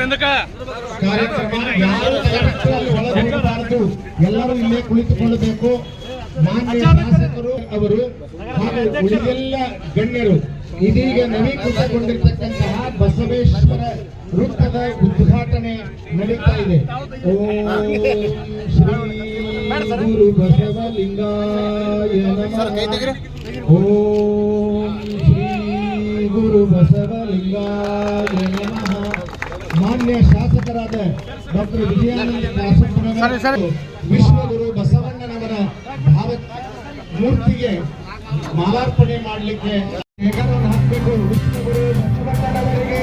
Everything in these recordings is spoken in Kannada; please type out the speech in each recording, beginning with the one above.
ಕಾರ್ಯಕ್ರಮ ಯಾರು ದಯವಿಟ್ಟು ಅಲ್ಲಿ ಒಳಗೆ ಎಲ್ಲರೂ ಇಲ್ಲೇ ಕುಳಿತುಕೊಳ್ಳಬೇಕು. ಮಾನ್ಯ ಶಾಸಕರು ಅವರು ಹಾಗೂ ಉಳಿದೆಲ್ಲ ಗಣ್ಯರು ಇದೀಗ ನವೀಕೃತಗೊಂಡಿರ್ತಕ್ಕಂತಹ ಬಸವೇಶ್ವರ ವೃತ್ತದ ಉದ್ಘಾಟನೆ ನಡೀತಾ ಇದೆ. ಓ ಶ್ರೀ ಗುರು ಬಸವಲಿಂಗಾಯ ನಮಃ. ಓಂ ಶ್ರೀ ಗುರು ಬಸವಲಿಂಗಾಯ ನಮಃ. ಮಾನ್ಯ ಶಾಸಕರಾದ ಡಾಕ್ಟರ್ ವಿಜಯಾನಂದ ವಿಶ್ವಗುರು ಬಸವಣ್ಣನವರ ಭಾವ ಮೂರ್ತಿಗೆ ಮಾಲಾರ್ಪಣೆ ಮಾಡಲಿಕ್ಕೆ ಹಾಕಬೇಕು. ವಿಷ್ಣುಗುರು ಬಸವಣ್ಣನವರಿಗೆ.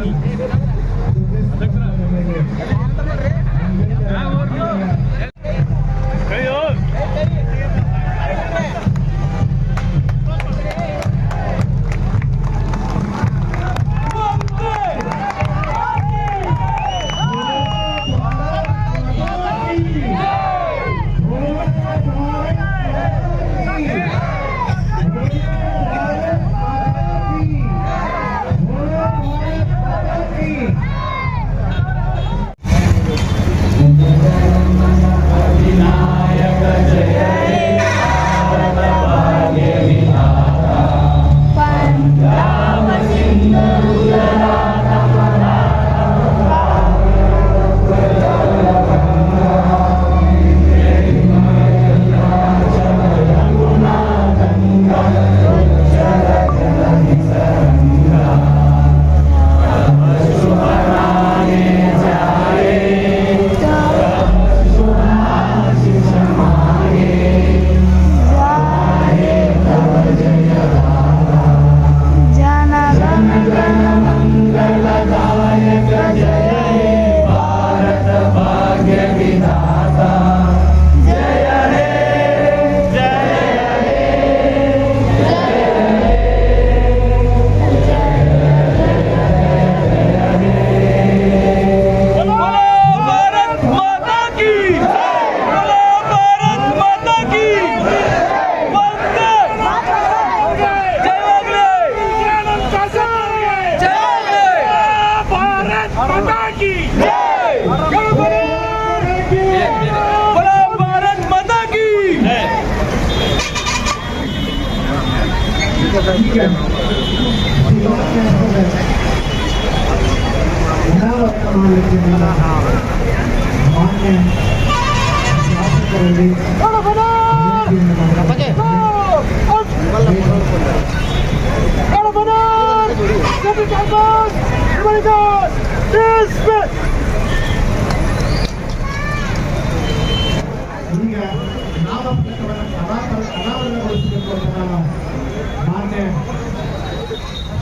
ನಾವು ವಿರೋಧವಾಗಿರ್ತಕ್ಕಂತಹ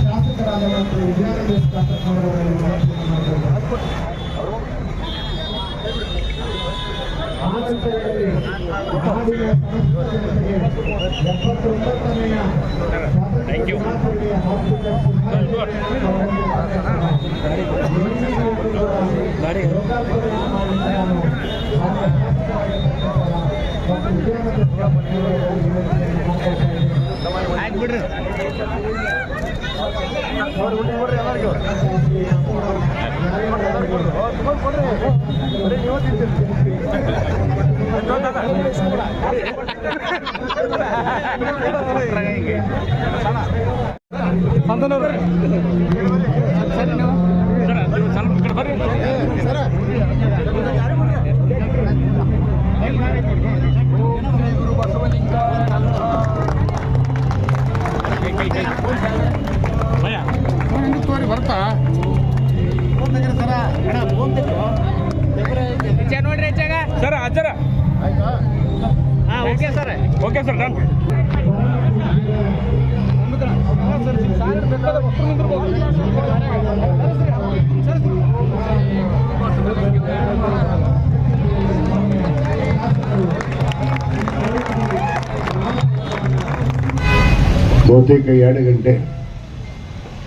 ಶಾಸಕರಾದ ಡಾಕ್ಟರ್ ವಿಜಯಾನಂದ ಶಾಸಕರವರಲ್ಲಿ ವಿನಂತಿಯನ್ನು ಮಾಡಿದ್ದೇನೆ. ಆನಂತರದಲ್ಲಿ ನಾಡಿನ ಸಮಸ್ತ ಜನತೆಗೆ ಎಪ್ಪತ್ತೊಂಬತ್ತನೆಯ ಸ್ವಾತಂತ್ರ್ಯ ದಿನಾಚರಣೆಯ ಗಾಡಿ ಮಾಡಲಿಕ್ಕೆ ನಾನು ಶಾಸಕರಾಗಿರ್ತಕ್ಕಂತಹ ಡಾಕ್ಟರ್ ಬಿಡ್ರಿ ನೀವು ಸಣ್ಣ ನೀವು ಸ್ವಲ್ಪ ಕಡೆ ಸರ್ ಬಹುತೇಕ ಎರಡು ಗಂಟೆ.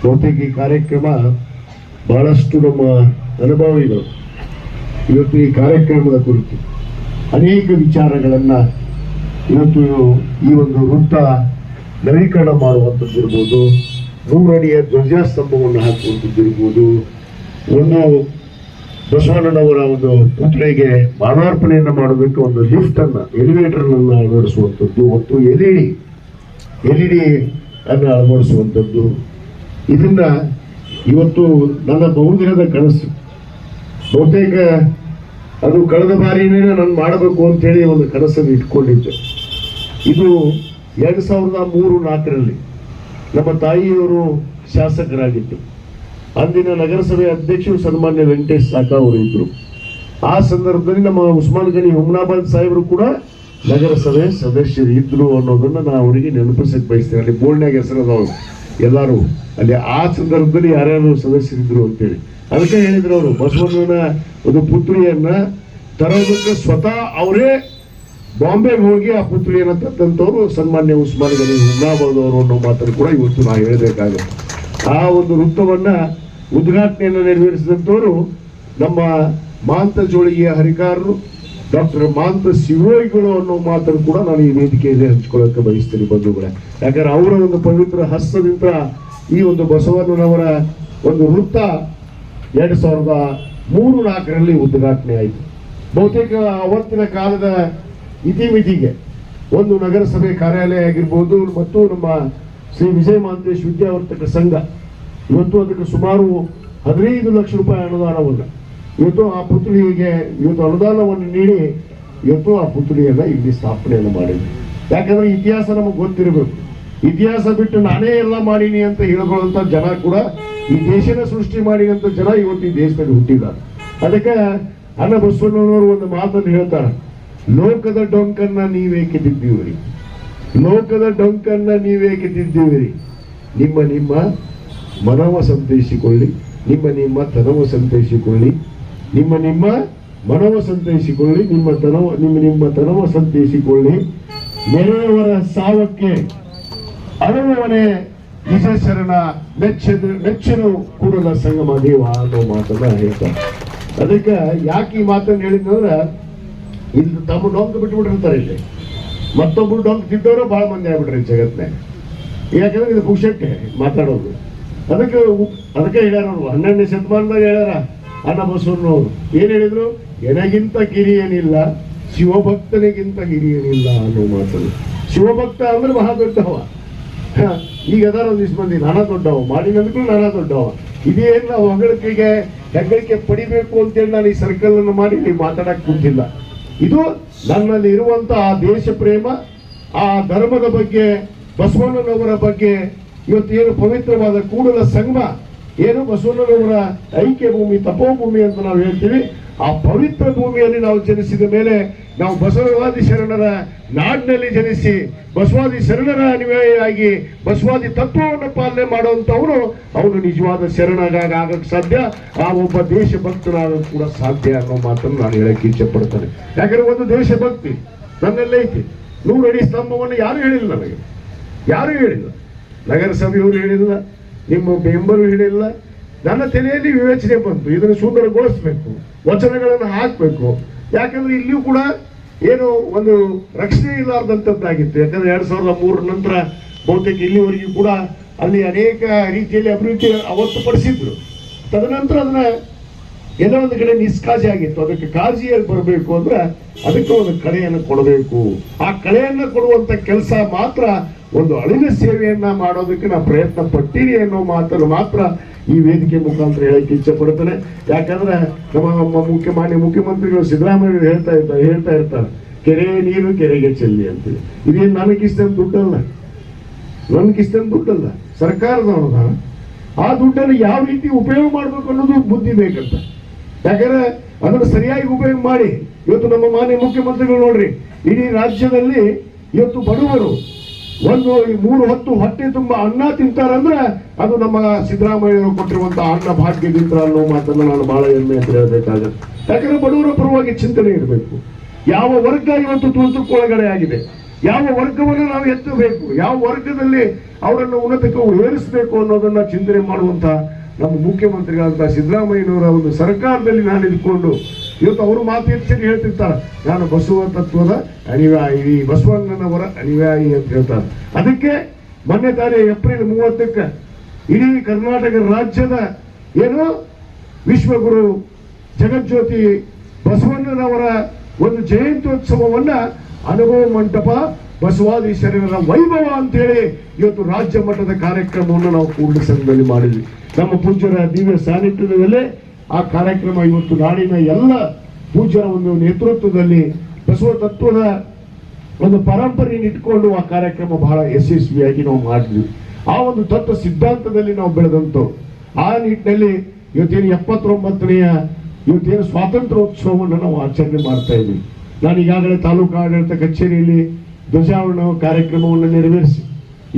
ಬಹುತೇಕ ಈ ಕಾರ್ಯಕ್ರಮ ಬಹಳಷ್ಟು ನಮ್ಮ ಅನುಭವಿಗಳು. ಇವತ್ತು ಈ ಕಾರ್ಯಕ್ರಮದ ಕುರಿತು ಅನೇಕ ವಿಚಾರಗಳನ್ನು ಇವತ್ತು ಈ ಒಂದು ವೃತ್ತ ನವೀಕರಣ ಮಾಡುವಂಥದ್ದಿರ್ಬೋದು, ನೂರಡಿಯ ಧ್ವಜಸ್ತಂಭವನ್ನು ಹಾಕುವಂಥದ್ದಿರ್ಬೋದು, ಒಂದು ಬಸವಣ್ಣನವರ ಒಂದು ಪುತ್ರಿಗೆ ಮಾಲಾರ್ಪಣೆಯನ್ನು ಮಾಡೋದಕ್ಕೆ ಒಂದು ಲಿಫ್ಟ್ ಅನ್ನ ಎಲಿವೇಟರ್ ಅನ್ನ ಅಳವಡಿಸುವಂಥದ್ದು, ಮತ್ತು L E D L E ಅನ್ನು ಅಳವಡಿಸುವಂಥದ್ದು. ಇದನ್ನ ಇವತ್ತು ನನ್ನ ಬಹುದಿನದ ಕನಸು. ಬಹುತೇಕ ಅದು ಕಳೆದ ಬಾರಿನೇ ನಾನು ಮಾಡಬೇಕು ಅಂತೇಳಿ ಒಂದು ಕನಸನ್ನು ಇಟ್ಕೊಂಡಿದ್ದೆ. ಇದು ಎರಡು ಸಾವಿರದ ಮೂರು ನಾಲ್ಕರಲ್ಲಿ ನಮ್ಮ ತಾಯಿಯವರು ಶಾಸಕರಾಗಿದ್ದು, ಅಂದಿನ ನಗರಸಭೆ ಅಧ್ಯಕ್ಷರು ಸನ್ಮಾನ್ಯ ವೆಂಕಟೇಶ್ ಸಾಕ ಅವರು ಇದ್ದರು. ಆ ಸಂದರ್ಭದಲ್ಲಿ ನಮ್ಮ ಉಸ್ಮಾನ್ ಗನಿ ಹುಮ್ನಾಬಾದ್ ಸಾಹೇಬರು ಕೂಡ ನಗರಸಭೆ ಸದಸ್ಯರು ಇದ್ರು ಅನ್ನೋದನ್ನ ನಾನು ಅವರಿಗೆ ನೆನಪಿಸಕ್ಕೆ ಬಯಸ್ತೇನೆ. ಅಲ್ಲಿ ಬೋರ್ಡ್ನಾಗ ಹೆಸರದವರು ಎಲ್ಲರೂ. ಅಲ್ಲಿ ಆ ಸಂದರ್ಭದಲ್ಲಿ ಯಾರ್ಯಾರು ಸದಸ್ಯರಿದ್ರು ಅಂತೇಳಿ. ಅದಕ್ಕೆ ಹೇಳಿದ್ರು ಅವರು, ಬಸವಣ್ಣನ ಒಂದು ಪುತ್ರಿಯನ್ನ ತರೋದಕ್ಕೆ ಸ್ವತಃ ಅವರೇ ಬಾಂಬೆಗೆ ಹೋಗಿ ಆ ಪುತ್ರಿಯನ್ನ ತಂದಂಥವ್ರು ಸನ್ಮಾನ್ಯ ಉಸ್ಮಾನ್ ಗನಿ ಅವರು ಅನ್ನೋ ಮಾತನ್ನು ಕೂಡ ಇವತ್ತು ನಾವು ಹೇಳಬೇಕಾಗುತ್ತೆ. ಆ ಒಂದು ವೃತ್ತವನ್ನ ಉದ್ಘಾಟನೆಯನ್ನು ನೆರವೇರಿಸಿದಂಥವರು ನಮ್ಮ ಮಾಂತ ಜೋಳಿಗೆಯ ಹರಿಕಾರರು ಡಾಕ್ಟರ್ ಮಾಂತ ಶಿವಯೋಗಿಗಳು ಅನ್ನೋ ಮಾತನ್ನು ಕೂಡ ನಾನು ಈ ವೇದಿಕೆಯಲ್ಲಿ ಹಂಚ್ಕೊಳ್ಳೋಕೆ ಬಯಸ್ತೀನಿ ಬಂಧುಗಳೇ. ಯಾಕಂದ್ರೆ ಅವರ ಒಂದು ಪವಿತ್ರ ಹಸ್ತದಿಂದ ಈ ಒಂದು ಬಸವಣ್ಣನವರ ಒಂದು ವೃತ್ತ ಎರಡು ಸಾವಿರದ ಮೂರು ನಾಲ್ಕರಲ್ಲಿ ಉದ್ಘಾಟನೆ ಆಯಿತು. ಬಹುತೇಕ ಅವತ್ತಿನ ಕಾಲದ ಇತಿಮಿತಿಗೆ ಒಂದು ನಗರಸಭೆ ಕಾರ್ಯಾಲಯ ಆಗಿರ್ಬೋದು, ಮತ್ತು ನಮ್ಮ ಶ್ರೀ ವಿಜಯ ಮಹಾಂತೇಶ್ ವಿದ್ಯಾವರ್ತಕ ಸಂಘ. ಇವತ್ತು ಅದಕ್ಕೆ ಸುಮಾರು ಹದಿನೈದು ಲಕ್ಷ ರೂಪಾಯಿ ಅನುದಾನವನ್ನು ಇವತ್ತು ಆ ಪುತ್ಳಿಗೆ ಇವತ್ತು ಅನುದಾನವನ್ನು ನೀಡಿ ಇವತ್ತು ಆ ಪುತ್ಳಿಯನ್ನ ಇಲ್ಲಿ ಸ್ಥಾಪನೆಯನ್ನು ಮಾಡಿದ್ವಿ ಯಾಕಂದ್ರೆ ಇತಿಹಾಸ ನಮಗೆ ಗೊತ್ತಿರಬೇಕು. ಇತಿಹಾಸ ಬಿಟ್ಟು ನಾನೇ ಎಲ್ಲ ಮಾಡೀನಿ ಅಂತ ಹೇಳ್ಕೊಳ್ಳುವಂತ ಜನ ಕೂಡ ಈ ದೇಶನ ಸೃಷ್ಟಿ ಮಾಡಿದಂತ ಜನ ಇವತ್ತು ಈ ದೇಶದಲ್ಲಿ ಹುಟ್ಟಿದ್ದಾರೆ. ಅದಕ್ಕೆ ಅಣ್ಣ ಬಸವಣ್ಣನವರು ಒಂದು ಮಾತನ್ನು ಹೇಳ್ತಾರೆ. ಲೋಕದ ಡೊಂಕನ್ನ ನೀವೇಕೆ ತಿದ್ದೀವಿರಿ ಲೋಕದ ಡೊಂಕನ್ನ ನೀವೇಕೆ ತಿದ್ದೀವಿರಿ ನಿಮ್ಮ ನಿಮ್ಮ ಮನವ ಸಂತೈಸಿಕೊಳ್ಳಿ ನಿಮ್ಮ ನಿಮ್ಮ ತನವ ಸಂತೈಸಿಕೊಳ್ಳಿ ನಿಮ್ಮ ನಿಮ್ಮ ಮನವ ಸಂತೈಸಿಕೊಳ್ಳಿ, ನಿಮ್ಮ ತನವ, ನಿಮ್ಮ ನಿಮ್ಮ ತನವ ಸಂತೈಸಿಕೊಳ್ಳಿ. ನೆರೆಯವರ ಸಾವಕ್ಕೆ ಅನುಭವನೆ ನಿಜ ಶರಣ ಮೆಚ್ಚದ ಮೆಚ್ಚನು ಕೂಡಲ ಸಂಗಮ ದೇವ ಅನ್ನೋ ಮಾತನ್ನ ಹೇಳ್ತಾರೆ. ಅದಕ್ಕೆ ಯಾಕೆ ಈ ಮಾತನ್ನು ಹೇಳಿದ್ನಂದ್ರೆ ಇಲ್ಲಿ ತಮ್ಮ ಡೊಂಕ್ ಬಿಟ್ಬಿಟ್ಟಿರ್ತಾರೆ ಇಲ್ಲಿ. ಮತ್ತೊಬ್ಬರು ಡೊಂಕ್ ತಿದ್ದವರು ಭಾಳ ಮಂದಿ ಆಗ್ಬಿಟ್ರಿ ಜಗತ್ನಾಗ ಯಾಕಂದ್ರೆ ಇದು ಪುಕ್ಷಟ್ಟೆ ಮಾತಾಡೋದು. ಅದಕ್ಕೆ ಅದಕ್ಕೆ ಹೇಳ್ಯಾರ ಹನ್ನೆರಡನೇ ಶತಮಾನದಾಗ ಹೇಳ್ಯಾರ ಅನ್ನ ಬಸವಣ್ಣವ್ರು ಏನ್ ಹೇಳಿದ್ರು? ಎನಗಿಂತ ಕಿರಿಯನಿಲ್ಲ, ಶಿವಭಕ್ತನಿಗಿಂತ ಹಿರಿಯನಿಲ್ಲ ಅನ್ನೋ ಮಾತನ್ನು. ಶಿವಭಕ್ತ ಅಂದ್ರೆ ಬಹಳ ದೊಡ್ಡವ. ಈಗ ಅದಾರ ಒಂದಿಷ್ಟು ಮಂದಿ ನಾನಾ ದೊಡ್ಡವ ಮಾಡಿನಂದ್ರೂ ನಾನಾ ದೊಡ್ಡವ. ಇದೇನು ನಾವು ಹೊಗಳಿಕೆಗೆ, ಹೆಗ್ಗಳಿಕೆ ಪಡಿಬೇಕು ಅಂತೇಳಿ ನಾನು ಈ ಸರ್ಕಲ್ ಅನ್ನು ಮಾಡಿ ನೀವು ಮಾತಾಡಕ್ ಕುಂತಿಲ್ಲ. ಇದು ನನ್ನಲ್ಲಿ ಇರುವಂತ ಆ ದೇಶ ಪ್ರೇಮ, ಆ ಧರ್ಮದ ಬಗ್ಗೆ, ಬಸವಣ್ಣನವರ ಬಗ್ಗೆ ಇವತ್ತು ಏನು ಪವಿತ್ರವಾದ ಕೂಡಲ ಸಂಗಮ ಏನು ಬಸವಣ್ಣನವರ ಐಕ್ಯ ಭೂಮಿ, ತಪೋಭೂಮಿ ಅಂತ ನಾವು ಹೇಳ್ತೀವಿ, ಆ ಪವಿತ್ರ ಭೂಮಿಯಲ್ಲಿ ನಾವು ಜನಿಸಿದ ಮೇಲೆ ನಾವು ಬಸವವಾದಿ ಶರಣರ ನಾಡಿನಲ್ಲಿ ಜನಿಸಿ, ಬಸವಾದಿ ಶರಣರ ಅನಿವಾಯಿಯಾಗಿ ಬಸವಾದಿ ತತ್ವವನ್ನು ಪಾಲನೆ ಮಾಡುವಂತವನು ಅವನು ನಿಜವಾದ ಶರಣಾಗ ಆಗಕ್ಕೆ ಸಾಧ್ಯ, ಆ ಒಬ್ಬ ದೇಶಭಕ್ತನಾಗಕ್ಕೆ ಕೂಡ ಸಾಧ್ಯ ಅನ್ನೋ ಮಾತನ್ನು ನಾನು ಹೇಳಕ್ಕೆ ಇಚ್ಛೆ ಪಡ್ತೇನೆ. ಯಾಕಂದ್ರೆ ಒಂದು ದೇಶಭಕ್ತಿ ನನ್ನಲ್ಲೇ ಐತಿ. ನೂರಡಿ ಸ್ತಂಭವನ್ನು ಯಾರು ಹೇಳಿಲ್ಲ ನನಗೆ? ಯಾರು ಹೇಳಿಲ್ಲ? ನಗರಸಭೆಯವರು ಹೇಳಿಲ್ಲ ನಿಮ್ಮ ಮೆಂಬರು ಹೇಳಿಲ್ಲ ನನ್ನ ತಲೆಯಲ್ಲಿ ವಿವೇಚನೆ ಬಂತು. ಇದನ್ನು ಸುಂದರಗೊಳಿಸ್ಬೇಕು. ವಚನಗಳನ್ನು ಹಾಕಬೇಕು. ಯಾಕಂದ್ರೆ ಇಲ್ಲಿಯೂ ಕೂಡ ಏನು ಒಂದು ರಕ್ಷಣೆ ಇಲ್ಲಾರ್ದಂಥದ್ದಾಗಿತ್ತು. ಯಾಕಂದ್ರೆ ಎರಡ್ ಸಾವಿರದ ಮೂರರ ನಂತರ ಬಹುತೇಕ ಇಲ್ಲಿವರೆಗೂ ಕೂಡ ಅಲ್ಲಿ ಅನೇಕ ರೀತಿಯಲ್ಲಿ ಅಭಿವೃದ್ಧಿ ಅವತ್ತು ಪಡಿಸಿದ್ರು ತದನಂತರ ಅದನ್ನ ಏನೋ ಒಂದು ಕಡೆ ನಿಷ್ಕಾಜಿ ಆಗಿತ್ತು, ಅದಕ್ಕೆ ಕಾಳಜಿಯಲ್ಲಿ ಬರಬೇಕು ಅಂದ್ರೆ ಅದಕ್ಕೆ ಒಂದು ಕಳೆಯನ್ನು ಕೊಡಬೇಕು. ಆ ಕಳೆಯನ್ನು ಕೊಡುವಂತ ಕೆಲಸ ಮಾತ್ರ ಒಂದು ಅಳಿನ ಸೇವೆಯನ್ನ ಮಾಡೋದಕ್ಕೆ ನಾವು ಪ್ರಯತ್ನ ಪಟ್ಟಿರಿ ಅನ್ನೋ ಮಾತನ್ನು ಮಾತ್ರ ಈ ವೇದಿಕೆ ಮುಖಾಂತರ ಹೇಳಕ್ಕೆ ಇಚ್ಛೆ ಪಡ್ತೇನೆ ಯಾಕಂದ್ರೆ ನಮ್ಮ ನಮ್ಮ ಮುಖ್ಯ ಮಾನ್ಯ ಮುಖ್ಯಮಂತ್ರಿಗಳು ಸಿದ್ದರಾಮಯ್ಯ ಹೇಳ್ತಾ ಇರ್ತಾರೆ ಹೇಳ್ತಾ ಇರ್ತಾರೆ, ಕೆರೆ ನೀರು ಕೆರೆಗೆ ಚೆಲ್ಲಿ ಅಂತೇಳಿ ಇದೇನು ನನಗಿಷ್ಟ ದುಡ್ಡಲ್ಲ? ನನ್ಗಿಷ್ಟ ದುಡ್ಡಲ್ಲ? ಸರ್ಕಾರದ ಅನುದಾನ ಆ ದುಡ್ಡನ್ನು ಯಾವ ರೀತಿ ಉಪಯೋಗ ಮಾಡಬೇಕು ಅನ್ನೋದು ಬುದ್ಧಿ ಬೇಕಂತ. ಯಾಕಂದ್ರೆ ಅದನ್ನು ಸರಿಯಾಗಿ ಉಪಯೋಗ ಮಾಡಿ. ಇವತ್ತು ನಮ್ಮ ಮಾನ್ಯ ಮುಖ್ಯಮಂತ್ರಿಗಳು ನೋಡ್ರಿ, ಇಡೀ ರಾಜ್ಯದಲ್ಲಿ ಇವತ್ತು ಬಡವರು ಒಂದು ಈ ಮೂರು ಹೊತ್ತು ಹೊಟ್ಟೆ ತುಂಬ ಅನ್ನ ತಿಂತಾರಂದ್ರೆ ಅದು ನಮ್ಮ ಸಿದ್ದರಾಮಯ್ಯವರು ಕೊಟ್ಟಿರುವಂತಹ ಅನ್ನ ಭಾಗ್ಯದಿಂದ ಅನ್ನೋ ಮಾತನ್ನು ನಾನು ಬಹಳ ಹೆಮ್ಮೆ ಅಂತ ಹೇಳಬೇಕಾಗುತ್ತೆ. ಯಾಕಂದ್ರೆ ಬಡವರ ಪರವಾಗಿ ಚಿಂತನೆ ಇರಬೇಕು. ಯಾವ ವರ್ಗ ಇವತ್ತು ತುರ್ತುಕ್ಕೊಳಗಡೆ ಆಗಿದೆ? ಯಾವ ವರ್ಗವನ್ನು ನಾವು ಎತ್ತಬೇಕು? ಯಾವ ವರ್ಗದಲ್ಲಿ ಅವರನ್ನು ಉನ್ನತಕ್ಕೆ ಏರಿಸಬೇಕು ಅನ್ನೋದನ್ನ ಚಿಂತನೆ ಮಾಡುವಂತ ನಮ್ಮ ಮುಖ್ಯಮಂತ್ರಿಗಳಂತ ಸಿದ್ದರಾಮಯ್ಯನವರ ಒಂದು ಸರ್ಕಾರದಲ್ಲಿ ನಾನು ಇದ್ಕೊಂಡು ಇವತ್ತು ಅವರು ಮಾತು ಹೆಚ್ಚಾಗಿ ಹೇಳ್ತಿರ್ತಾರೆ, ನಾನು ಬಸವ ತತ್ವದ ಅನಿವಾಯಿ ಬಸವಣ್ಣನವರ ಅನಿವಾಯಿ ಅಂತ ಹೇಳ್ತಾರೆ. ಅದಕ್ಕೆ ಮೊನ್ನೆ ತಾನೇ ಏಪ್ರಿಲ್ ಮೂವತ್ತಕ್ಕೆ ಇಡೀ ಕರ್ನಾಟಕ ರಾಜ್ಯದ ಏನು ವಿಶ್ವಗುರು ಜಗಜ್ಯೋತಿ ಬಸವಣ್ಣನವರ ಒಂದು ಜಯಂತ್ಯೋತ್ಸವವನ್ನ ಅನುಭವ ಮಂಟಪ ಬಸವಾದೀಶ್ವರರ ವೈಭವ ಅಂತೇಳಿ ಇವತ್ತು ರಾಜ್ಯ ಮಟ್ಟದ ಕಾರ್ಯಕ್ರಮವನ್ನು ನಾವು ಕೂಡಲ ಸಂಘದಲ್ಲಿ ಮಾಡಿದ್ವಿ. ನಮ್ಮ ಪೂಜ್ಯರ ದಿವ್ಯ ಸಾನ್ನಿಧ್ಯದಲ್ಲೇ ಆ ಕಾರ್ಯಕ್ರಮ ಇವತ್ತು ನಾಡಿನ ಎಲ್ಲ ಪೂಜ್ಯರ ಒಂದು ನೇತೃತ್ವದಲ್ಲಿ ಬಸವ ತತ್ವದ ಒಂದು ಪರಂಪರೆಯನ್ನು ಇಟ್ಕೊಂಡು ಆ ಕಾರ್ಯಕ್ರಮ ಬಹಳ ಯಶಸ್ವಿಯಾಗಿ ನಾವು ಮಾಡಿದ್ವಿ. ಆ ಒಂದು ತತ್ವ ಸಿದ್ಧಾಂತದಲ್ಲಿ ನಾವು ಬೆಳೆದಂಥವು. ಆ ನಿಟ್ಟಿನಲ್ಲಿ ಇವತ್ತೇನು ಎಪ್ಪತ್ತೊಂಬತ್ತನೆಯ ಇವತ್ತೇನು ಸ್ವಾತಂತ್ರ್ಯೋತ್ಸವವನ್ನು ನಾವು ಆಚರಣೆ ಮಾಡ್ತಾ ಇದ್ವಿ. ನಾನು ಈಗಾಗಲೇ ತಾಲೂಕು ಆಡಳಿತ ಕಚೇರಿಯಲ್ಲಿ ಧ್ವಜಾರೋಹಣ ಕಾರ್ಯಕ್ರಮವನ್ನು ನೆರವೇರಿಸಿ.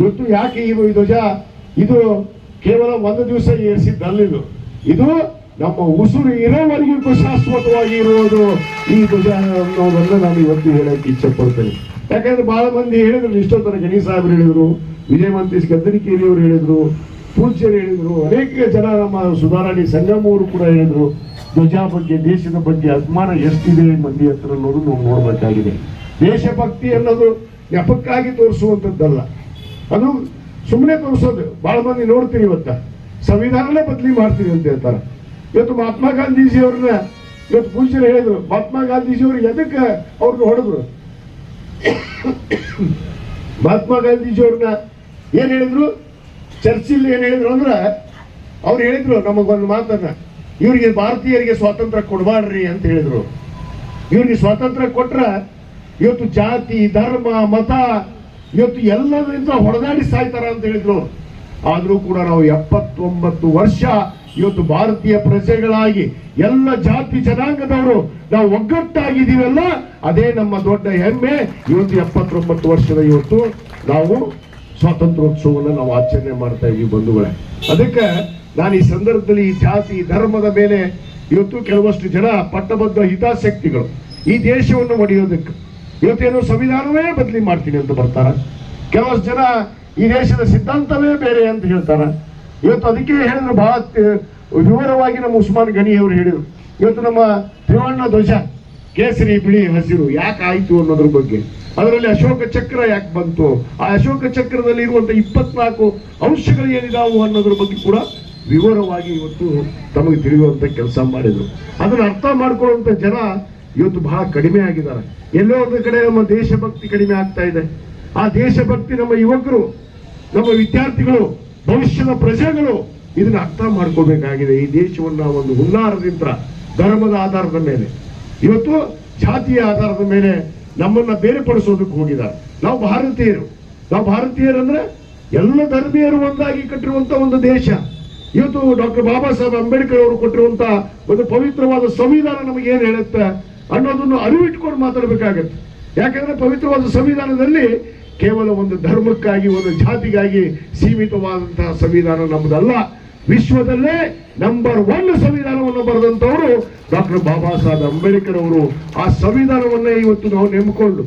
ಇವತ್ತು ಯಾಕೆ ಇದು ಈ ಧ್ವಜ? ಇದು ಕೇವಲ ಒಂದು ದಿವಸ ಏರಿಸಿದ್ದಲ್ಲಿದು. ಇದು ನಮ್ಮ ಉಸುರು ಇರೋವರೆಗೂ ಶಾಶ್ವತವಾಗಿ ಇರುವುದು ಈ ಧ್ವಜ ಅನ್ನೋದನ್ನು ನಾನು ಇವತ್ತು ಹೇಳಕ್ಕೆ ಇಚ್ಛೆ ಪಡ್ತೇನೆ ಯಾಕಂದ್ರೆ ಬಹಳ ಮಂದಿ ಹೇಳಿದ್ರು ಇಷ್ಟೋ ತರ ಗಣಿ ಸಾಹೇಬ್ರು ಹೇಳಿದ್ರು ವಿಜಯಮಂತೇಶ್ ಗದ್ದರಿಕೇರಿ ಅವರು ಹೇಳಿದ್ರು, ಪೂಜ್ಯರು ಹೇಳಿದ್ರು, ಅನೇಕ ಜನ ನಮ್ಮ ಸುಧಾರಾಣಿ ಸಂಗಮವರು ಕೂಡ ಹೇಳಿದ್ರು, ಧ್ವಜ ಬಗ್ಗೆ, ದೇಶದ ಬಗ್ಗೆ ಅಭಿಮಾನ ಎಷ್ಟಿದೆ ಮಂದಿ ಹತ್ರ ಅನ್ನೋದು ನಾವು ನೋಡ್ಬೇಕಾಗಿದೆ. ದೇಶಭಕ್ತಿ ಅನ್ನೋದು ನೆಪಕ್ಕಾಗಿ ತೋರಿಸುವಂಥದ್ದಲ್ಲ. ಅದು ಸುಮ್ಮನೆ ತೋರಿಸೋದು. ಬಹಳ ಮಂದಿ ನೋಡ್ತೀರಿ ಇವತ್ತ. ಸಂವಿಧಾನನೇ ಬದಲಿ ಮಾಡ್ತೀವಿ ಅಂತ ಹೇಳ್ತಾರೆ. ಇವತ್ತು ಮಹಾತ್ಮ ಗಾಂಧೀಜಿ ಅವ್ರನ್ನ ಇವತ್ತು ಪೂಜ್ಯರು ಹೇಳಿದ್ರು. ಮಹಾತ್ಮ ಗಾಂಧೀಜಿ ಅವ್ರು ಎದಕ್ಕೆ ಅವ್ರನ್ನ ಹೊಡೆದ್ರು? ಮಹಾತ್ಮ ಗಾಂಧೀಜಿ ಅವ್ರನ್ನ ಏನ್ ಹೇಳಿದ್ರು? ಚರ್ಚಿಲ್ ಏನು ಹೇಳಿದ್ರು ಅಂದ್ರೆ ಅವ್ರು ಹೇಳಿದ್ರು ನಮಗೊಂದು ಮಾತನ್ನ. ಇವರಿಗೆ ಭಾರತೀಯರಿಗೆ ಸ್ವಾತಂತ್ರ್ಯ ಕೊಡಬಾರ್ರಿ ಅಂತ ಹೇಳಿದ್ರು. ಇವ್ರಿಗೆ ಸ್ವಾತಂತ್ರ್ಯ ಕೊಟ್ರ ಇವತ್ತು ಜಾತಿ, ಧರ್ಮ, ಮತ ಇವತ್ತು ಎಲ್ಲದರಿಂದ ಹೊಡೆದಾಡಿ ಸಾಯ್ತಾರ ಅಂತ ಹೇಳಿದ್ರು. ಆದ್ರೂ ಕೂಡ ನಾವು ಎಪ್ಪತ್ತೊಂಬತ್ತು ವರ್ಷ ಇವತ್ತು ಭಾರತೀಯ ಪ್ರಜೆಗಳಾಗಿ ಎಲ್ಲ ಜಾತಿ ಜನಾಂಗದವರು ನಾವು ಒಗ್ಗಟ್ಟಾಗಿದ್ದೀವಲ್ಲ, ಅದೇ ನಮ್ಮ ದೊಡ್ಡ ಹೆಮ್ಮೆ. ಇವತ್ತು ಎಪ್ಪತ್ತೊಂಬತ್ತು ವರ್ಷದ ಇವತ್ತು ನಾವು ಸ್ವಾತಂತ್ರ್ಯೋತ್ಸವವನ್ನು ನಾವು ಆಚರಣೆ ಮಾಡ್ತಾ ಇದ್ದೀವಿ ಬಂಧುಗಳೇ. ಅದಕ್ಕೆ ನಾನು ಈ ಸಂದರ್ಭದಲ್ಲಿ ಈ ಜಾತಿ, ಧರ್ಮದ ಮೇಲೆ ಇವತ್ತು ಕೆಲವಷ್ಟು ಜನ ಪಟ್ಟಬದ್ಧ ಹಿತಾಸಕ್ತಿಗಳು ಈ ದೇಶವನ್ನು ಒಡೆಯೋದಕ್ಕೆ ಇವತ್ತೇನೋ ಸಂವಿಧಾನವೇ ಬದಲಿ ಮಾಡ್ತೀನಿ ಅಂತ ಬರ್ತಾರ. ಕೆಲವಷ್ಟು ಜನ ಈ ದೇಶದ ಸಿದ್ಧಾಂತವೇ ಬೇರೆ ಅಂತ ಹೇಳ್ತಾರ. ಇವತ್ತು ಅದಕ್ಕೆ ಹೇಳಿದ್ರು ಬಹಳ ವಿವರವಾಗಿ ನಮ್ಮ ಉಸ್ಮಾನ್ ಗನಿ ಅವರು ಹೇಳಿದ್ರು. ಇವತ್ತು ನಮ್ಮ ತ್ರಿವರ್ಣ ಧ್ವಜ, ಕೇಸರಿ ಬಿಳಿ ಹಸಿರು ಯಾಕೆ ಆಯ್ತು ಅನ್ನೋದ್ರ ಬಗ್ಗೆ. ಅದರಲ್ಲಿ ಅಶೋಕ ಚಕ್ರ ಯಾಕೆ ಬಂತು? ಆ ಅಶೋಕ ಚಕ್ರದಲ್ಲಿ ಇರುವಂತ ಇಪ್ಪತ್ನಾಲ್ಕು ಅಂಶಗಳು ಏನಿದಾವು ಅನ್ನೋದ್ರ ಬಗ್ಗೆ ಕೂಡ ವಿವರವಾಗಿ ಇವತ್ತು ತಮಗೆ ತಿಳಿಯುವಂತ ಕೆಲಸ ಮಾಡಿದ್ರು. ಅದನ್ನ ಅರ್ಥ ಮಾಡ್ಕೊಳ್ಳುವಂತ ಜನ ಇವತ್ತು ಬಹಳ ಕಡಿಮೆ ಆಗಿದ್ದಾರೆ. ಎಲ್ಲೋ ಒಂದು ಕಡೆ ನಮ್ಮ ದೇಶಭಕ್ತಿ ಕಡಿಮೆ ಆಗ್ತಾ ಇದೆ. ಆ ದೇಶಭಕ್ತಿ ನಮ್ಮ ಯುವಕರು, ನಮ್ಮ ವಿದ್ಯಾರ್ಥಿಗಳು, ಭವಿಷ್ಯದ ಪ್ರಜೆಗಳು ಇದನ್ನ ಅರ್ಥ ಮಾಡ್ಕೋಬೇಕಾಗಿದೆ. ಈ ದೇಶವನ್ನ ಒಂದು ಹುನ್ನಾರದಿಂದ ಧರ್ಮದ ಆಧಾರದ ಮೇಲೆ. ಇವತ್ತು ಜಾತಿಯ ಆಧಾರದ ಮೇಲೆ ನಮ್ಮನ್ನ ಬೇರೆಪಡಿಸೋದಕ್ಕೆ ಹೋಗಿದ್ದಾರೆ. ನಾವು ಭಾರತೀಯರು. ನಾವು ಭಾರತೀಯರಂದ್ರೆ ಎಲ್ಲ ಧರ್ಮೀಯರು ಒಂದಾಗಿ ಕಟ್ಟಿರುವಂತ ಒಂದು ದೇಶ. ಇವತ್ತು ಡಾಕ್ಟರ್ ಬಾಬಾ ಸಾಹೇಬ್ ಅಂಬೇಡ್ಕರ್ ಅವರು ಕೊಟ್ಟಿರುವಂತ ಒಂದು ಪವಿತ್ರವಾದ ಸಂವಿಧಾನ ನಮಗೆ ಏನ್ ಹೇಳುತ್ತೆ? ಅನ್ನೋದನ್ನು ಅರಿವಿಟ್ಕೊಂಡು ಮಾತಾಡಬೇಕಾಗತ್ತೆ. ಯಾಕಂದ್ರೆ ಪವಿತ್ರವಾದ ಸಂವಿಧಾನದಲ್ಲಿ ಕೇವಲ ಒಂದು ಧರ್ಮಕ್ಕಾಗಿ, ಒಂದು ಜಾತಿಗಾಗಿ ಸೀಮಿತವಾದಂತಹ ಸಂವಿಧಾನ ನಮ್ಮದಲ್ಲ. ವಿಶ್ವದಲ್ಲೇ ನಂಬರ್ ಒನ್ ಸಂವಿಧಾನವನ್ನು ಬರೆದಂತವರು ಡಾಕ್ಟರ್ ಬಾಬಾ ಸಾಹೇಬ್ ಅಂಬೇಡ್ಕರ್ ಅವರು. ಆ ಸಂವಿಧಾನವನ್ನೇ ಇವತ್ತು ನಾವು ನೆಮ್ಮಿಕೊಂಡು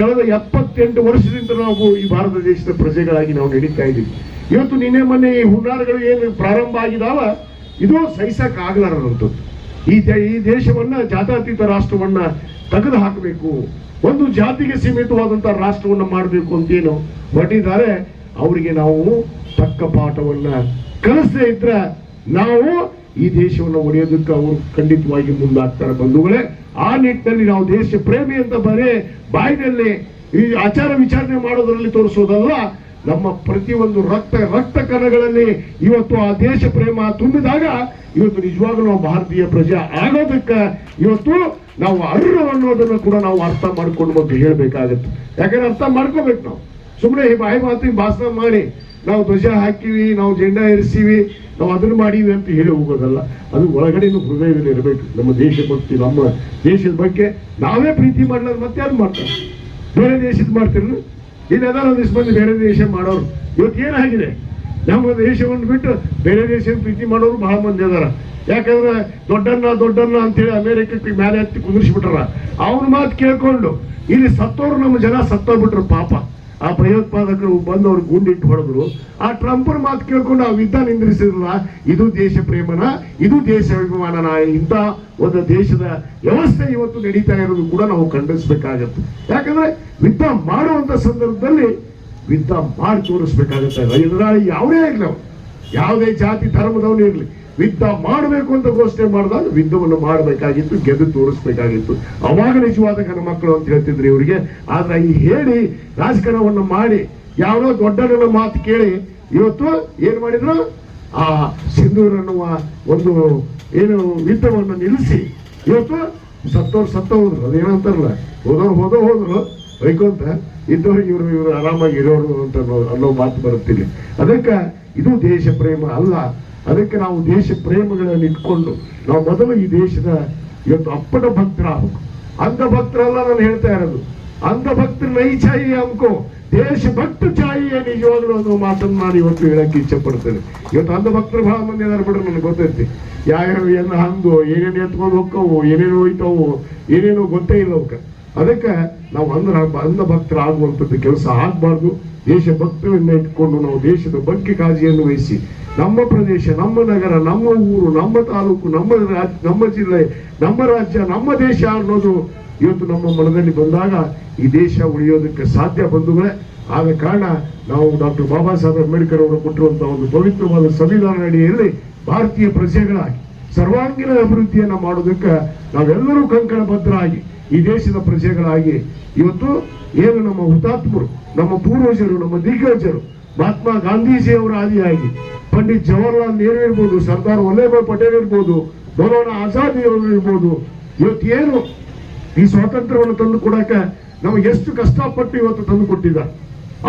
ಕಳೆದ ಎಪ್ಪತ್ತೆಂಟು ವರ್ಷದಿಂದ ನಾವು ಈ ಭಾರತ ದೇಶದ ಪ್ರಜೆಗಳಾಗಿ ನಾವು ನಡೀತಾ ಇದ್ದೀವಿ. ಇವತ್ತು ನಿನ್ನೆ ಮೊನ್ನೆ ಈ ಹುನ್ನಾರಗಳು ಏನು ಪ್ರಾರಂಭ ಆಗಿದಾವ, ಇದು ಸಹಿಸಕ್ ಆಗ್ಲಾರದಂಥದ್ದು. ಈ ದೇಶವನ್ನ, ಜಾತ್ಯತೀತ ರಾಷ್ಟ್ರವನ್ನ ತೆಗೆದು ಹಾಕಬೇಕು. ಒಂದು ಜಾತಿಗೆ ಸೀಮಿತವಾದಂತಹ ರಾಷ್ಟ್ರವನ್ನ ಮಾಡಬೇಕು ಅಂತೇನು ಹೊರಟಿದ್ದಾರೆ ಅವರಿಗೆ ನಾವು ತಕ್ಕ ಪಾಠವನ್ನ ಕಲಿಸದೇ ಇದ್ರೆ ನಾವು ಈ ದೇಶವನ್ನು ಒಡೆಯೋದಕ್ಕೆ ಅವರು ಖಂಡಿತವಾಗಿ ಮುಂದಾಗ್ತಾರೆ ಬಂಧುಗಳೇ. ಆ ನಿಟ್ಟಿನಲ್ಲಿ ನಾವು ದೇಶ ಪ್ರೇಮಿ ಅಂತ ಬರೀ ಬಾಯಿನಲ್ಲಿ ಈ ಆಚಾರ ವಿಚಾರಣೆ ಮಾಡೋದ್ರಲ್ಲಿ ತೋರಿಸೋದಲ್ಲ ನಮ್ಮ ಪ್ರತಿಯೊಂದು ರಕ್ತ ರಕ್ತ ಕಣಗಳಲ್ಲಿ ಇವತ್ತು ಆ ದೇಶ ಪ್ರೇಮ ತುಂಬಿದಾಗ ಇವತ್ತು ನಿಜವಾಗ್ಲೂ ನಾವು ಭಾರತೀಯ ಪ್ರಜೆ ಆಗೋದಕ್ಕೆ ಇವತ್ತು ನಾವು ಅರ್ಹ ಅನ್ನೋದನ್ನು ಕೂಡ ನಾವು ಅರ್ಥ ಮಾಡ್ಕೊಂಡು ಮತ್ತು ಹೇಳ್ಬೇಕಾಗತ್ತೆ. ಯಾಕಂದ್ರೆ ಅರ್ಥ ಮಾಡ್ಕೋಬೇಕು ನಾವು. ಸುಮ್ಮನೆ ಬಾಯಿ ಮಾತಿಗೆ ಭಾಷಣ ಮಾಡಿ, ನಾವು ಧ್ವಜ ಹಾಕಿವಿ, ನಾವು ಜೆಂಡಾ ಇರಿಸಿವಿ ನಾವು ಅದನ್ನ ಮಾಡೀವಿ ಅಂತ ಹೇಳಿ ಹೋಗೋದಲ್ಲ. ಅದು ಒಳಗಡೆನೂ ಹೃದಯದಲ್ಲಿ ಇರಬೇಕು. ನಮ್ಮ ದೇಶ ಭಕ್ತಿ ನಮ್ಮ ದೇಶದ ಬಗ್ಗೆ ನಾವೇ ಪ್ರೀತಿ ಮಾಡ್ಲಾರ ಮತ್ತೆ ಯಾರು ಮಾಡ್ತಾರೆ? ಬೇರೆ ದೇಶದ ಮಾಡ್ತಿರಲ್ಲ ಇಲ್ಲಿ ಒಂದು ಮಂದಿ ಬೇರೆ ದೇಶ ಮಾಡೋರು. ಇವತ್ತು ಏನಾಗಿದೆ? ನಮ್ಮ ದೇಶವನ್ನು ಬಿಟ್ಟು ಬೇರೆ ದೇಶದ ಪ್ರೀತಿ ಮಾಡೋರು ಬಹಳ ಮಂದಿ ಅದಾರ ಯಾಕಂದ್ರೆ ದೊಡ್ಡಣ್ಣ ದೊಡ್ಡಣ್ಣ ಅಂತೇಳಿ ಅಮೆರಿಕಕ್ಕೆ ಮೇಲೆ ಹತ್ತಿ ಕುದುರಿಸಿಬಿಟ್ರ ಅವ್ರ ಮಾತು ಕೇಳ್ಕೊಂಡು ಇಲ್ಲಿ ಸತ್ತೋರು ನಮ್ಮ ಜನ ಸತ್ತೋಗ್ಬಿಟ್ರು ಪಾಪ. ಆ ಭಯೋತ್ಪಾದಕರು ಬಂದು ಅವ್ರು ಗುಂಡಿಟ್ಟು ಹೊಡೆದ್ರು. ಆ ಟ್ರಂಪರ್ ಮಾತು ಕೇಳ್ಕೊಂಡು ಆ ಯುದ್ಧ ನಿಂದ್ರಿಸಿದ್ರಲ್ಲ, ಇದು ದೇಶ ಪ್ರೇಮನ, ಇದು ದೇಶ ಅಭಿಮಾನನ, ಇಂಥ ಒಂದು ದೇಶದ ವ್ಯವಸ್ಥೆ ಇವತ್ತು ನಡೀತಾ ಇರೋದು ಕೂಡ ನಾವು ಖಂಡಿಸ್ಬೇಕಾಗತ್ತೆ. ಯಾಕಂದ್ರೆ ಯುದ್ಧ ಮಾಡುವಂತ ಸಂದರ್ಭದಲ್ಲಿ ಯುದ್ಧ ಮಾಡಿ ತೋರಿಸ್ಬೇಕಾಗತ್ತೆ. ಎದುರಾಳಿ ಯಾವುದೇ ಇರಲಿ ಯಾವುದೇ ಜಾತಿ ಧರ್ಮದವನು ಇರಲಿ. ಯುದ್ಧ ಮಾಡಬೇಕು ಅಂತ ಘೋಷಣೆ ಮಾಡಿದಾಗ ಯುದ್ಧವನ್ನು ಮಾಡಬೇಕಾಗಿತ್ತು, ಗೆದ್ದು ತೋರಿಸ್ಬೇಕಾಗಿತ್ತು. ಅವಾಗ ನಿಜವಾದ ಗಣ ಮಕ್ಕಳು ಅಂತ ಹೇಳ್ತಿದ್ರು ಇವರಿಗೆ. ಆದ್ರೆ ಈ ಹೇಳಿ ರಾಜಕಾರಣವನ್ನು ಮಾಡಿ ಯಾವನೋ ದೊಡ್ಡ ಮಾತು ಕೇಳಿ, ಇವತ್ತು ಏನ್ ಮಾಡಿದ್ರು? ಆ ಸಿಂಧೂರ್ ಅನ್ನುವ ಒಂದು ಏನು ಯುದ್ಧವನ್ನು ನಿಲ್ಲಿಸಿ, ಇವತ್ತು ಸತ್ತವ್ರು ಸತ್ತ ಹೋದ್ರು ಅದೇನಂತಾರಲ್ಲ ಹೋದವ್ರು ಹೋದೋ ಹೋದ್ರು. ಬೈಕೊಂತ ಇದ್ದವ್ರು ಇವರು ಇವರು ಆರಾಮಾಗಿ ಇರೋರು ಅಂತ ಅನ್ನೋ- ಅನ್ನೋ ಮಾತು ಬರುತ್ತಿಲ್ಲ ಅದಕ್ಕೆ ಇದು ದೇಶ ಪ್ರೇಮ ಅಲ್ಲ. ಅದಕ್ಕೆ ನಾವು ದೇಶ ಪ್ರೇಮಗಳನ್ನು ಇಟ್ಕೊಂಡು ನಾವು ಮೊದಲು ಈ ದೇಶದ ಇವತ್ತು ಅಪ್ಪಟ ಭಕ್ತರಾಗಬೇಕು ಅಂಧ ಭಕ್ತರಲ್ಲ ನಾನು ಹೇಳ್ತಾ ಇರೋದು. ಅಂಧ ಭಕ್ತರು ನೈ ಛಾಯಿ ದೇಶ ಭಕ್ತ ಚಾಯಿಯ ನಿಜವಾಗ್ಲೂ ಅನ್ನೋ ಮಾತನ್ನು ನಾನು ಇವತ್ತು ಹೇಳಕ್ಕೆ ಇಚ್ಛೆ ಪಡ್ತೇನೆ. ಇವತ್ತು ಅಂಧ ಭಕ್ತರು ಮಂದಿ ಇದಾರೆ ಬಿಡ್ರಿ ನನಗೆ ಗೊತ್ತೈತಿ. ಯಾವ್ಯಾವ ಎಲ್ಲ ಹಂಗು ಏನೇನು ಎತ್ಕೊಂಡು ಹೋಗ್ಕವು ಏನೇನು ಹೋಯ್ತಾವು, ಏನೇನೋ ಗೊತ್ತೇ ಇಲ್ಲ ಅವಕ್ಕೆ ಅದಕ್ಕೆ ನಾವು ಅಂದ್ರ ಅಂಧ ಭಕ್ತರ ಆಗುವಂಥದ್ದು ಕೆಲಸ ಆಗಬಾರ್ದು. ದೇಶ ಭಕ್ತರನ್ನ ಇಟ್ಕೊಂಡು ನಾವು ದೇಶದ ಬಗ್ಗೆ ಕಾಳಜಿಯನ್ನು ವಹಿಸಿ ನಮ್ಮ ಪ್ರದೇಶ, ನಮ್ಮ ನಗರ, ನಮ್ಮ ಊರು, ನಮ್ಮ ತಾಲೂಕು, ನಮ್ಮ ರಾಜ್ಯ ನಮ್ಮ ಜಿಲ್ಲೆ, ನಮ್ಮ ರಾಜ್ಯ, ನಮ್ಮ ದೇಶ ಅನ್ನೋದು ಇವತ್ತು ನಮ್ಮ ಮನದಲ್ಲಿ ಬಂದಾಗ ಈ ದೇಶ ಉಳಿಯೋದಕ್ಕೆ ಸಾಧ್ಯ ಬಂಧುಗಳೇ. ಆದ ಕಾರಣ ನಾವು ಡಾಕ್ಟರ್ ಬಾಬಾ ಸಾಹೇಬ್ ಅಂಬೇಡ್ಕರ್ ಅವರು ಕೊಟ್ಟಿರುವಂತಹ ಒಂದು ಪವಿತ್ರವಾದ ಸಂವಿಧಾನ ಅಡಿಯಲ್ಲಿ ಭಾರತೀಯ ಪ್ರಜೆಗಳಾಗಿ, ಸರ್ವಾಂಗೀಣ ಅಭಿವೃದ್ಧಿಯನ್ನು ಮಾಡೋದಕ್ಕೆ ನಾವೆಲ್ಲರೂ ಕಂಕಣಬದ್ಧರಾಗಿ ಈ ದೇಶದ ಪ್ರಜೆಗಳಾಗಿ ಇವತ್ತು ಏನು ನಮ್ಮ ಹುತಾತ್ಮರು, ನಮ್ಮ ಪೂರ್ವಜರು, ನಮ್ಮ ದಿಗ್ಗಜರು ಮಹಾತ್ಮ ಗಾಂಧೀಜಿ ಅವರ ಆದಿಯಾಗಿ ಪಂಡಿತ್ ಜವಾಹರ್ಲಾಲ್ ನೆಹರು ಇರ್ಬೋದು, ಸರ್ದಾರ್ ವಲ್ಲಭಾಯ್ ಪಟೇಲ್ ಇರ್ಬೋದು, ಮೌಲಾನ ಆಜಾದ್ ಅವರು ಇರ್ಬೋದು. ಇವತ್ತು ಏನು ಈ ಸ್ವಾತಂತ್ರ್ಯವನ್ನು ತಂದು ಕೊಡಕ ನಮಗೆ ಎಷ್ಟು ಕಷ್ಟಪಟ್ಟು ಇವತ್ತು ತಂದು ಕೊಟ್ಟಿದ್ದ?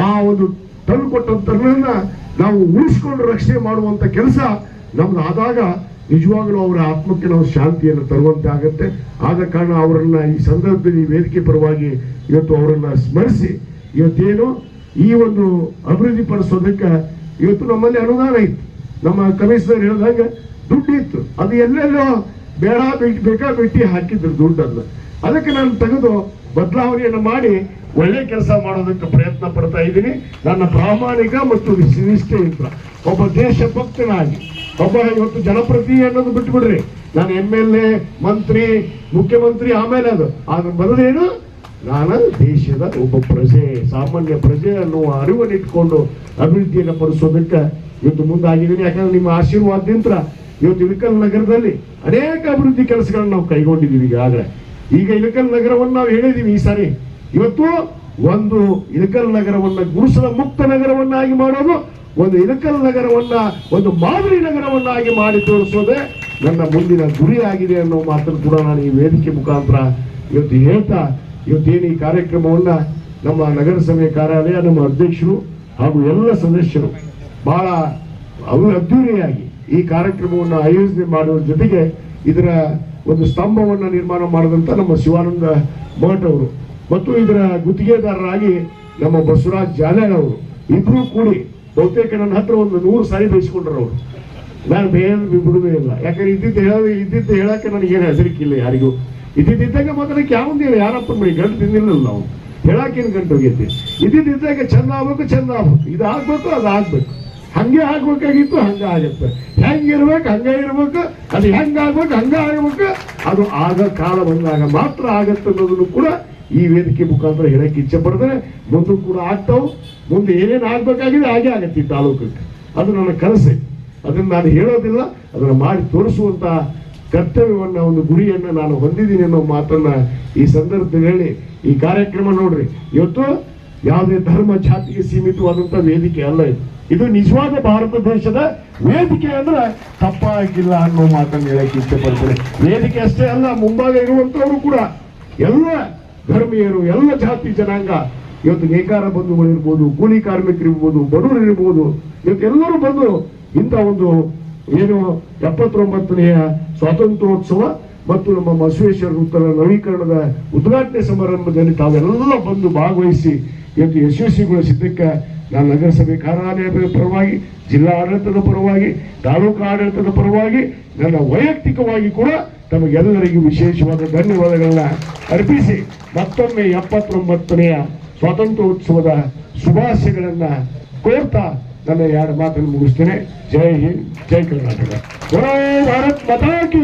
ಆ ಒಂದು ತಂದು ಕೊಟ್ಟಂತರನ್ನ ನಾವು ಉಳಿಸ್ಕೊಂಡು ರಕ್ಷಣೆ ಮಾಡುವಂತ ಕೆಲಸ ನಮ್ದು ಆದಾಗ ನಿಜವಾಗ್ಲೂ ಅವರ ಆತ್ಮಕ್ಕೆ ನಾವು ಶಾಂತಿಯನ್ನು ತರುವಂತೆ ಆಗತ್ತೆ. ಆದ ಕಾರಣ ಅವರನ್ನ ಈ ಸಂದರ್ಭದಲ್ಲಿ ವೇದಿಕೆ ಪರವಾಗಿ ಇವತ್ತು ಅವರನ್ನ ಸ್ಮರಿಸಿ, ಇವತ್ತೇನು ಈ ಒಂದು ಅಭಿವೃದ್ಧಿ ಪಡಿಸೋದಕ್ಕೆ ಇವತ್ತು ನಮ್ಮಲ್ಲಿ ಅನುದಾನ ಇತ್ತು. ನಮ್ಮ ಕಮಿಷನರ್ ಹೇಳ್ದಂಗೆ ದುಡ್ಡು ಇತ್ತು. ಅದು ಎಲ್ಲೆಲ್ಲೋ ಬೇಡ ಬೇಕಾ ಬಿಟ್ಟು ಹಾಕಿದ್ರು ದುಡ್ಡನ್ನ. ಅದಕ್ಕೆ ನಾನು ತೆಗೆದು ಬದಲಾವಣೆಯನ್ನು ಮಾಡಿ ಒಳ್ಳೆ ಕೆಲಸ ಮಾಡೋದಕ್ಕೆ ಪ್ರಯತ್ನ ಪಡ್ತಾ ಇದ್ದೀನಿ. ನನ್ನ ಪ್ರಾಮಾಣಿಕ ಮತ್ತು ನಿಷ್ಠೆಯಿಂದ ಒಬ್ಬ ದೇಶ ಭಕ್ತನಾಗಿ ಒಬ್ಬ ಇವತ್ತು ಜನಪ್ರತಿ ಅನ್ನೋದು ಬಿಟ್ಬಿಡ್ರಿ. ನಾನು ಎಂ ಎಲ್ ಎ, ಮಂತ್ರಿ, ಮುಖ್ಯಮಂತ್ರಿ ಆಮೇಲೆ ಅದು. ಅದ್ರ ಬದಲೇನು ನಾನು ದೇಶದ ಒಬ್ಬ ಪ್ರಜೆ, ಸಾಮಾನ್ಯ ಪ್ರಜೆ ಅನ್ನುವ ಅರಿವನ್ನು ಇಟ್ಕೊಂಡು ಅಭಿವೃದ್ಧಿಯನ್ನು ಪಡಿಸೋದಕ್ಕೆ ಇವತ್ತು ಮುಂದಾಗಿದ್ದೀನಿ. ಯಾಕಂದ್ರೆ ನಿಮ್ಮ ಆಶೀರ್ವಾದದಿಂದ ಇವತ್ತು ಇಳಕಲ್ ನಗರದಲ್ಲಿ ಅನೇಕ ಅಭಿವೃದ್ಧಿ ಕೆಲಸಗಳನ್ನು ನಾವು ಕೈಗೊಂಡಿದ್ದೀವಿ ಈಗಾಗಲೇ. ಈಗ ಇಳಕಲ್ ನಗರವನ್ನು ನಾವು ಹೇಳಿದೀವಿ ಈ ಸಾರಿ. ಇವತ್ತು ಒಂದು ಇಳಕಲ್ ನಗರವನ್ನು ಗುರುಸದ ಮುಕ್ತ ನಗರವನ್ನಾಗಿ ಮಾಡೋದು, ಒಂದು ಇಳಕಲ್ ನಗರವನ್ನ, ಒಂದು ಮಾದರಿ ನಗರವನ್ನಾಗಿ ಮಾಡಿ ತೋರಿಸೋದೇ ನನ್ನ ಮುಂದಿನ ಗುರಿ ಆಗಿದೆ ಅನ್ನೋ ಮಾತನ್ನು ಕೂಡ ನಾನು ಈ ವೇದಿಕೆ ಮುಖಾಂತರ ಇವತ್ತು ಹೇಳ್ತಾ ಇವತ್ತೇನು ಈ ಕಾರ್ಯಕ್ರಮವನ್ನ ನಮ್ಮ ನಗರಸಭೆ ಕಾರ್ಯಾಲಯ, ನಮ್ಮ ಅಧ್ಯಕ್ಷರು ಹಾಗೂ ಎಲ್ಲ ಸದಸ್ಯರು ಬಹಳ ಅದ್ದೂರಿಯಾಗಿ ಈ ಕಾರ್ಯಕ್ರಮವನ್ನು ಆಯೋಜನೆ ಮಾಡುವ ಜೊತೆಗೆ ಇದರ ಒಂದು ಸ್ತಂಭವನ್ನು ನಿರ್ಮಾಣ ಮಾಡಿದಂತ ನಮ್ಮ ಶಿವಾನಂದ ಭಟ್ ಅವರು ಮತ್ತು ಇದರ ಗುತ್ತಿಗೆದಾರರಾಗಿ ನಮ್ಮ ಬಸವರಾಜ್ ಜಾಲ್ಯಾಳ್ ಅವರು ಇಬ್ರು ಕೂಡಿ ಬಹುತೇಕ ನನ್ನ ಹತ್ರ ಒಂದು ನೂರು ಸಾರಿ ಬಯಸ್ಕೊಂಡ್ರು ಅವರು. ನಾನು ಬೇರೆ ಬಿಡುವುದೇ ಇಲ್ಲ. ಯಾಕಂದ್ರೆ ಇದ್ದಿದ್ದು ಹೇಳೋದು ಇದ್ದಿದ್ದು ಹೇಳಕ್ಕೆ ನನಗೇನು ಹೆಸರಿಕಿಲ್ಲ ಯಾರಿಗೂ. ಇದ್ದಿದ್ದಾಗ ಮಾತ್ರಕ್ಕೆ ನೀವು ಯಾರಪ್ಪ ಮಾಡಿ? ಗಂಟು ತಿಂದಿಲ್ಲ ನಾವು. ಹೇಳಕ್ಕೇನು ಗಂಟು ಹೋಗೈತಿ ಇದ್ದಿದ್ದಾಗ ಚಂದ ಆಗ್ಬೇಕು ಚಂದ ಆಗ್ಬೇಕು. ಇದು ಆಗ್ಬೇಕು, ಅದು ಆಗ್ಬೇಕು. ಹಂಗೆ ಆಗ್ಬೇಕಾಗಿತ್ತು, ಹಂಗ ಆಗತ್ತೆ. ಹೆಂಗೆ ಇರ್ಬೇಕು, ಹಂಗ ಇರ್ಬೇಕು. ಅದು ಹೆಂಗೆ ಆಗ್ಬೇಕು, ಹಂಗ ಆಗ್ಬೇಕು ಅದು ಆಗ ಕಾಲ ಬಂದಾಗ ಮಾತ್ರ ಆಗತ್ತೆ ಅನ್ನೋದನ್ನು ಕೂಡ ಈ ವೇದಿಕೆ ಮುಖಾಂತರ ಹೇಳಕ್ಕೆ ಇಚ್ಛೆ ಪಡ್ತಾರೆ ಮುಂದೆ ಕೂಡ ಆಗ್ತಾವು. ಮುಂದೆ ಏನೇನು ಆಗ್ಬೇಕಾಗಿದೆ ಹಾಗೆ ಆಗತ್ತೆ ಈ ತಾಲೂಕಕ್ಕೆ. ಅದು ನನ್ನ ಕನಸೆ. ಅದನ್ನು ನಾನು ಹೇಳೋದಿಲ್ಲ, ಅದನ್ನು ಮಾಡಿ ತೋರಿಸುವಂತ ಕರ್ತವ್ಯವನ್ನ, ಒಂದು ಗುರಿಯನ್ನ ನಾನು ಹೊಂದಿದ್ದೀನಿ ಅನ್ನೋ ಮಾತನ್ನ ಈ ಸಂದರ್ಭದಲ್ಲಿ ಈ ಕಾರ್ಯಕ್ರಮ ನೋಡ್ರಿ. ಇವತ್ತು ಯಾವುದೇ ಧರ್ಮ ಜಾತಿಗೆ ಸೀಮಿತವಾದಂತ ವೇದಿಕೆ ಅಲ್ಲ ಇದು. ಇದು ನಿಜವಾದ ಭಾರತ ದೇಶದ ವೇದಿಕೆ ಅಂದ್ರೆ ತಪ್ಪಾಗಿಲ್ಲ ಅನ್ನೋ ಮಾತನ್ನು ಹೇಳಕ್ಕೆ ಇಷ್ಟಪಡ್ತೇನೆ. ವೇದಿಕೆ ಅಷ್ಟೇ ಅಲ್ಲ, ಮುಂಭಾಗ ಇರುವಂತವರು ಕೂಡ ಎಲ್ಲ ಧರ್ಮೀಯರು, ಎಲ್ಲ ಜಾತಿ ಜನಾಂಗ, ಇವತ್ತು ನೇಕಾರ ಬಂಧುಗಳು ಇರ್ಬೋದು ಕೂಲಿ ಕಾರ್ಮಿಕರು ಇರ್ಬೋದು ಬಡವರು ಇರ್ಬೋದು ಇವತ್ತೆಲ್ಲರೂ ಬಂದು ಇಂಥ ಒಂದು ಏನು ಎಪ್ಪತ್ತೊಂಬತ್ತನೆಯ ಸ್ವಾತಂತ್ರ್ಯೋತ್ಸವ ಮತ್ತು ನಮ್ಮ ಬಸವೇಶ್ವರ ವೃತ್ತದ ನವೀಕರಣದ ಉದ್ಘಾಟನೆ ಸಮಾರಂಭದಲ್ಲಿ ತಾವೆಲ್ಲ ಬಂದು ಭಾಗವಹಿಸಿ ಇವತ್ತು ಯಶಸ್ವಿಗೊಳಿಸಿದ್ದಕ್ಕೆ ನಾನು ನಗರಸಭೆ ಕಾರ್ಯಾಲಯದ ಪರವಾಗಿ, ಜಿಲ್ಲಾ ಆಡಳಿತದ ಪರವಾಗಿ, ತಾಲೂಕು ಆಡಳಿತದ ಪರವಾಗಿ, ನನ್ನ ವೈಯಕ್ತಿಕವಾಗಿ ಕೂಡ ತಮಗೆಲ್ಲರಿಗೂ ವಿಶೇಷವಾದ ಧನ್ಯವಾದಗಳನ್ನ ಅರ್ಪಿಸಿ ಮತ್ತೊಮ್ಮೆ ಎಪ್ಪತ್ತೊಂಬತ್ತನೆಯ ಸ್ವಾತಂತ್ರ್ಯೋತ್ಸವದ ಶುಭಾಶಯಗಳನ್ನು ಕೋರ್ತಾ ನನ್ನ ಎರಡು ಮಾತನ್ನು ಮುಗಿಸ್ತೇನೆ. ಜೈ ಹಿಂದ್ ಜೈ ಕರ್ನಾಟಕ. ಭಾರತ್ ಮಾತಾ ಕಿ.